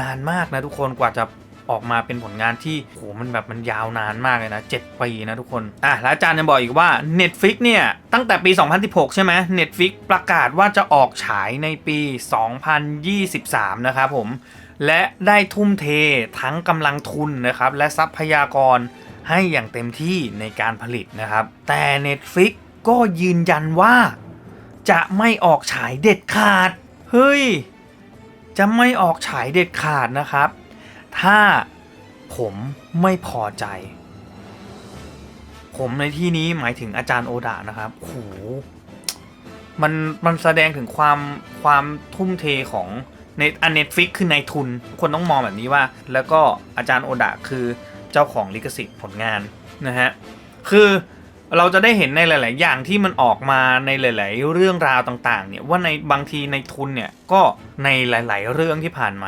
นานมากนะทุกคนกว่าจะออกมาเป็นผลงานที่โหมันแบบมันยาวนานมากเลยนะ 7 ปีนะทุกคน อะ แล้วอาจารย์ยังบอกอีกว่า Netflix เนี่ย ตั้งแต่ปี 2016 ใช่ไหม Netflix ประกาศว่าจะออกฉายในปี 2023 นะครับผม และได้ทุ่มเททั้งกำลังทุนนะครับ และทรัพยากรให้อย่างเต็มที่ในการผลิตนะครับ แต่ Netflix ก็ยืนยันว่า จะไม่ออกฉายเด็ดขาด เฮ้ย จะไม่ออกฉายเด็ดขาดนะครับ ถ้าผมไม่พอใจ ผมในที่นี้หมายถึงอาจารย์โอดานะครับโหมันมันแสดงถึงความความทุ่มเทของในอันเน็ตฟิกคือในทุน คนต้องมองแบบนี้ว่า แล้วก็อาจารย์โอดาคือเจ้าของลิขสิทธิ์ผลงานนะฮะ คือ เราจะได้เห็นในหลาย ๆ อย่างที่มันออกมาในหลาย ๆ เรื่องราวต่าง ๆ เนี่ยว่าในบางทีในทุนเนี่ยก็ในหลาย ๆ เรื่องที่ผ่านมา